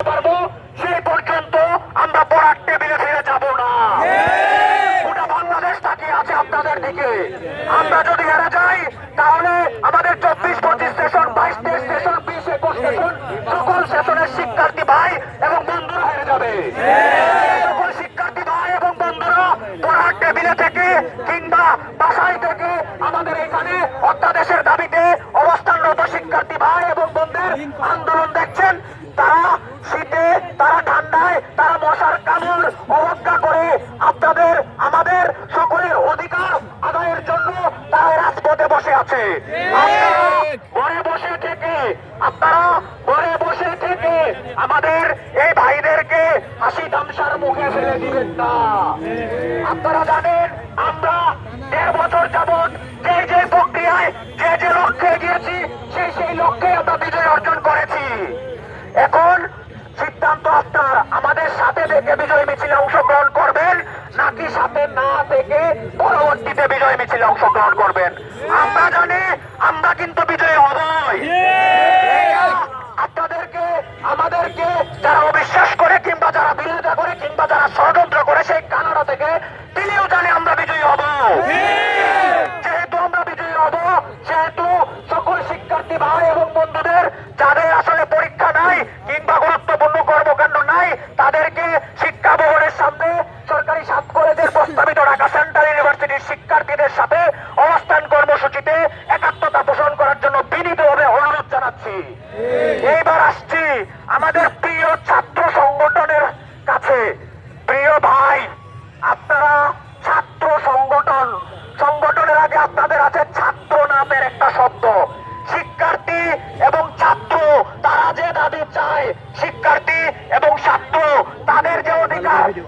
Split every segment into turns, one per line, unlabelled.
পারব সেই পর্যন্ত আমরা পড়ার টেবিলে ফিরে যাব না। গোটা বাংলাদেশ তাকিয়ে আছে দিকে। আমরা যদি এরা அடிவிட்டார்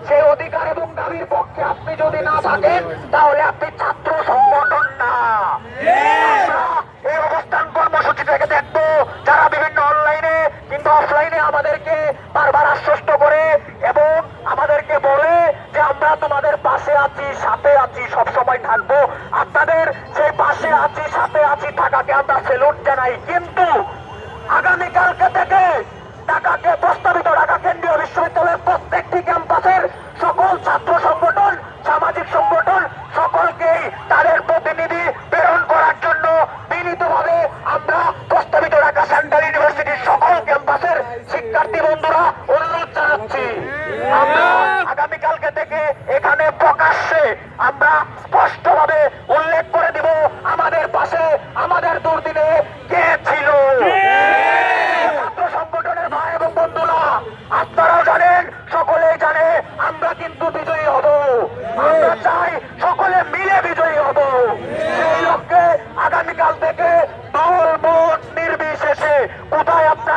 সেই অধিকার এবং দাবির পক্ষে আপনি যদি না থাকেন, তাহলে আপনি ছাত্র সংগঠন না। এই অবস্থান কর্মসূচি থেকে দেখব। যারা বিভিন্ন অনলাইনে অফলাইনে আমাদেরকে বারবার আশ্বস্ত করে এবং আমাদেরকে বলে যে আমরা তোমাদের পাশে আছি, সাথে আছি, সবসময় থাকব। আপনাদের সেই পাশে আছি, সাথে আছি থাকাকে আমরা সেলুট জানাই। কিন্তু আগামীকালকে থেকে ঢাকাকে প্রস্তাবিত ঢাকা কেন্দ্রীয় বিশ্ববিদ্যালয়ের প্রত্যেকটি ক্যাম্পাসের ছাত্র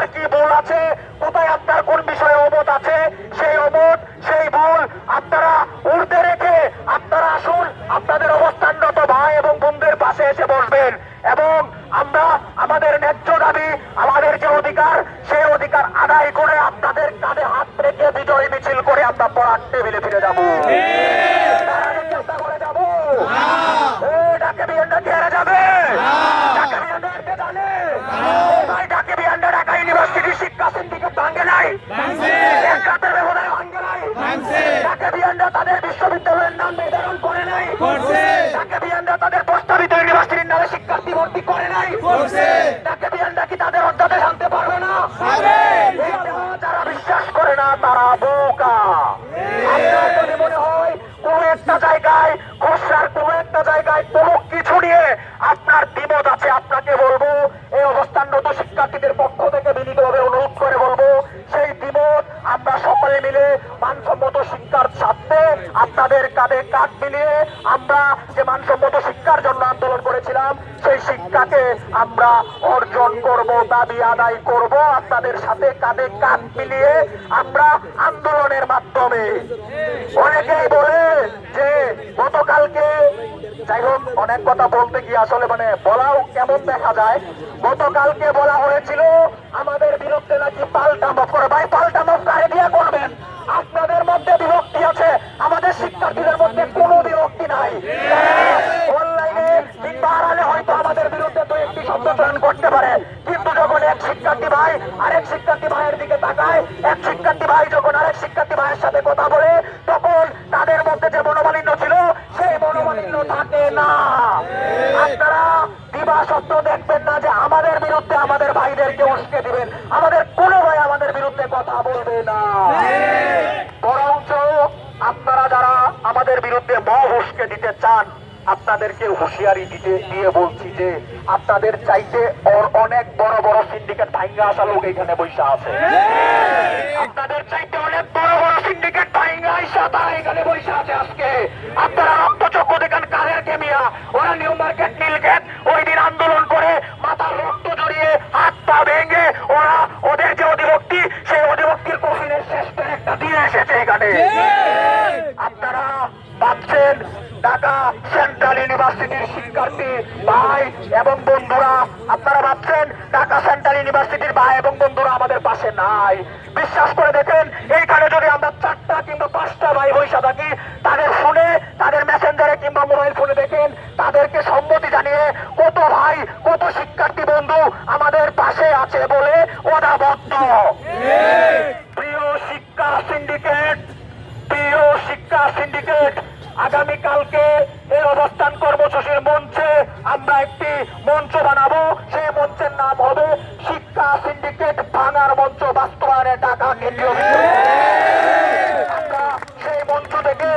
আপনার কি ভুল আছে কোথায় আপনার কোন বিষয়ে অবোধ আছে সেই অবোধ সেই ভুল আপনারা উর্ধে রেখে আপনারা আসুন আপনাদের অবস্থানরত ভাই এবং বন্ধুদের পাশে এসে বসবেন। এবং আমরা আমাদের ন্যায্য দাবি আমাদের যে অধিকার সেই অধিকার আদায় করে আপনাদের কাঁধে হাত রেখে বিজয় মিছিল করে আমরা পড়ার টেবিলে ফিরে যাব। চেষ্টা করে যাব। হ্যাঁ। ডাকে বিয়ে ডাকে হেরে যাবে। হ্যাঁ। সাংকেবিয়ানরা তাদের বিশ্ববিদ্যালয়ের নাম নির্ধারণ করে নাই। সাংকেবিয়ানরা তাদের প্রস্তাবিত ইউনিভার্সিটির নামে শিক্ষার্থী ভর্তি করে নাই। করেছিলাম, সেই শিক্ষাকে আমরা অর্জন করব, দাবি আদায় করব, আপনাদের সাথে কাঁধে কাঁধ মিলিয়ে আমরা আন্দোলনের মাধ্যমে। অনেকেই বলে যে, গতকালকে, যাই হোক, অনেক কথা বলতে গিয়ে আসলে মানে বলাও কেমন দেখা যায়। গতকালকে বলা হয়েছিল, আমাদের বিরুদ্ধে নাকি পাল্টা মকর ভাই, পাল্টা আরেক শিক্ষার্থী ভাইয়ের দিকে তাকায় এক শিক্ষার্থী ভাই যখন আরেক শিক্ষার্থী ভাইয়ের সাথে কথা বলে তখন তাদের মধ্যে যে মনোমালিন্য ছিল সেই মনোমালিন্য থাকে না। আপনারা দিবা দেখবেন না যে আমাদের বিরুদ্ধে আমাদের ভাইদেরকে উস্কে দিবেন। আমাদের কোনো ভাই আমাদের বিরুদ্ধে কথা বলবে না। বরঞ্চ আপনারা যারা আমাদের বিরুদ্ধে মহ উস্কে দিতে চান আপনাদেরকে হুঁশিয়ারি দিতে, দিয়ে বলছি যে আপনাদের চাইতে ওর অনেক বড় বড় সিন্ডিকেট ভাঙ্গা আসা লোক এখানে বৈশা আছে। আপনাদের চাইতে অনেক বড় বড় সিন্ডিকেট ভাঙ্গা আইসা তারা এখানে বৈশা আছে আজকে। আপনারা রক্তচক্র দেখেন কাদের কেমিয়া? ওরা নিউ মার্কেট নীলগেট ওই দিন আন্দোলন করে মাথার রক্ত জড়িয়ে হাত পা ভেঙে ওরা ওদের যে অধিভক্তি, সেই অধিভক্তির কফিনের শেষ একটা দিয়ে এসেছে এখানে। সেন্ট্রাল ইউনিভার্সিটির শিক্ষার্থী ভাই এবং বন্ধুরা, আপনারা ভাবছেন ঢাকা সেন্ট্রাল ইউনিভার্সিটির ভাই এবং বন্ধুরা আমাদের পাশে নাই। বিশ্বাস করে দেখেন, এইখানে যদি আমরা চারটা কিংবা পাঁচটা ভাই বৈশা থাকি, তাদের ফোনে তাদের মেসেঞ্জারে কিংবা মোবাইল ফোনে ঢাকা কেন্দ্রীয় সেই মঞ্চ থেকে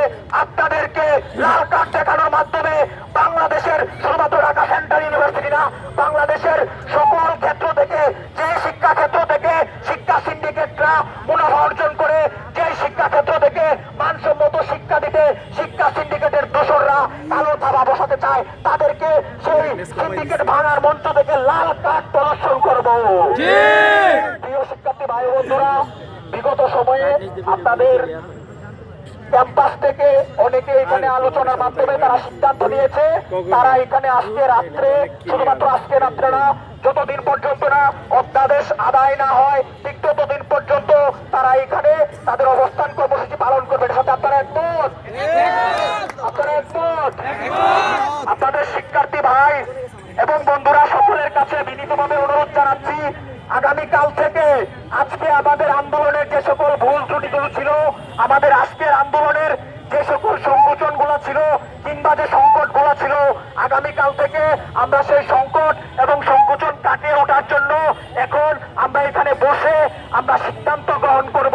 আপনাদেরকে লাল কার্ড দেখানোর মাধ্যমে বাংলাদেশের শুধুমাত্র ঢাকা সেন্ট্রাল ইউনিভার্সিটি না বাংলাদেশের সকল ক্ষেত্র থেকে যে শিক্ষা ক্ষেত্র থেকে শিক্ষা সিন্ডিকেটরা মুনাফা অর্জন করে যে শিক্ষা ক্ষেত্র থেকে মানসম্মত শিক্ষা দিতে শিক্ষা সিন্ডিকেটের দোসররা কালো থাবা বসাতে চায় তাদেরকে সেই সিন্ডিকেট ভাঙার মঞ্চ থেকে লাল কার্ড প্রদর্শন করব প্রিয় শিক্ষার্থী ভাই ও বন্ধুরা বিগত সময়ে আপনাদের ক্যাম্পাস থেকে অনেকে এখানে আলোচনার মাধ্যমে তারা সিদ্ধান্ত নিয়েছে। তারা এখানে আজকে রাত্রে, শুধুমাত্র আজকে রাত্রে না, যতদিন পর্যন্ত না অধ্যাদেশ আদায় না হয়, ঠিক ততদিন পর্যন্ত তারা এখানে তাদের অবস্থান কর্মসূচি পালন করবে এটার সাথে আপনারা একমত আপনারা একমত আপনাদের শিক্ষার্থী ভাই এবং বন্ধুরা সকলের কাছে বিনীতভাবে অনুরোধ জানাচ্ছি আগামীকাল থেকে আজকে আমাদের আন্দোলনের যে সকল ভুল ত্রুটিগুলো ছিল আমাদের আজকের আন্দোলনের যে সকল সংকোচন ছিল কিংবা যে সংকট ছিল, আগামীকাল থেকে আমরা সেই সংকট এবং সংকোচন কাটিয়ে ওঠার জন্য এখন আমরা এখানে বসে আমরা সিদ্ধান্ত গ্রহণ করব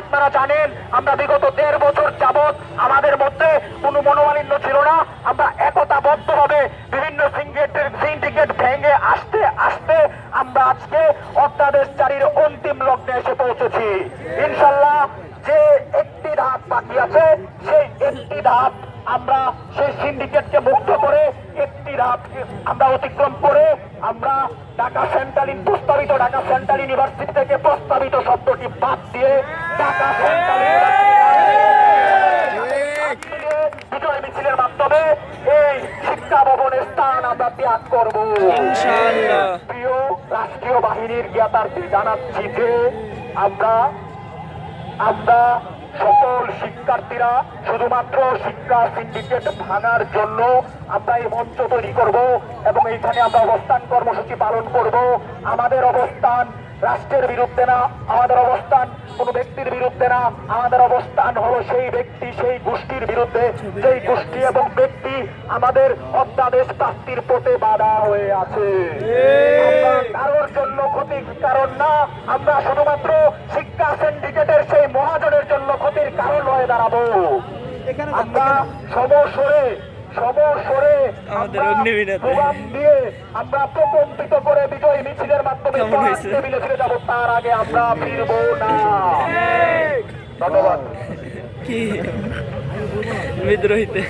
আপনারা জানেন আমরা বিগত দেড় বছর যাবৎ আমাদের মধ্যে কোনো মনোমালিন্য ছিল না আমরা একতাবদ্ধভাবে বিভিন্ন সিন্ডিকেটের সিন্ডিকেট ভেঙে আসতে আসতে আমরা আজকে অধ্যাদেশ জারির অন্তিম লগ্নে এসে পৌঁছেছি ইনশাল্লাহ যে একটি ধাপ বাকি আছে সেই একটি ধাপ আমরা সেই সিন্ডিকেটকে মুক্ত করে একটি ধাপ আমরা অতিক্রম করে আমরা ঢাকা প্রস্তাবিত ঢাকা সেন্ট্রাল ইউনিভার্সিটি থেকে প্রস্তাবিত শব্দটি বাদ দিয়ে ঢাকা সেন্ট্রাল বিজয় মিছিলের মাধ্যমে এই শিক্ষা ভবনের স্থান আমরা ত্যাগ করব। প্রিয় রাষ্ট্রীয় বাহিনীর জ্ঞাতার্থী জানাচ্ছি যে আমরা আমরা সকল শিক্ষার্থীরা শুধুমাত্র শিক্ষা সিন্ডিকেট ভাঙার জন্য আমরা এই মঞ্চ তৈরি করব এবং এইখানে আমরা অবস্থান কর্মসূচি পালন করব। আমাদের অবস্থান রাষ্ট্রের বিরুদ্ধে না, আমাদের অবস্থান কোনো ব্যক্তির বিরুদ্ধে না, আমাদের অবস্থান হলো সেই ব্যক্তি, সেই গোষ্ঠীর বিরুদ্ধে। যেই গোষ্ঠী এবং ব্যক্তি আমাদের অধ্যাদেশ প্রাপ্তির পথে বাধা হয়ে আছে। কারোর জন্য ক্ষতির কারণ না, আমরা শুধুমাত্র শিক্ষা সিন্ডিকেটের সেই মহাজনের জন্য হয়ে দাঁড়াবো। আমরা সব সরে
আমাদের
সরে
অগ্নিবীণাতে।
দিয়ে আমরা প্রকম্পিত করে বিজয় মিছিলের মাধ্যমে টেবিলে ফিরে যাব তার আগে আমরা ফিরবো না। ধন্যবাদ।
কি? বিদ্রোহীতে।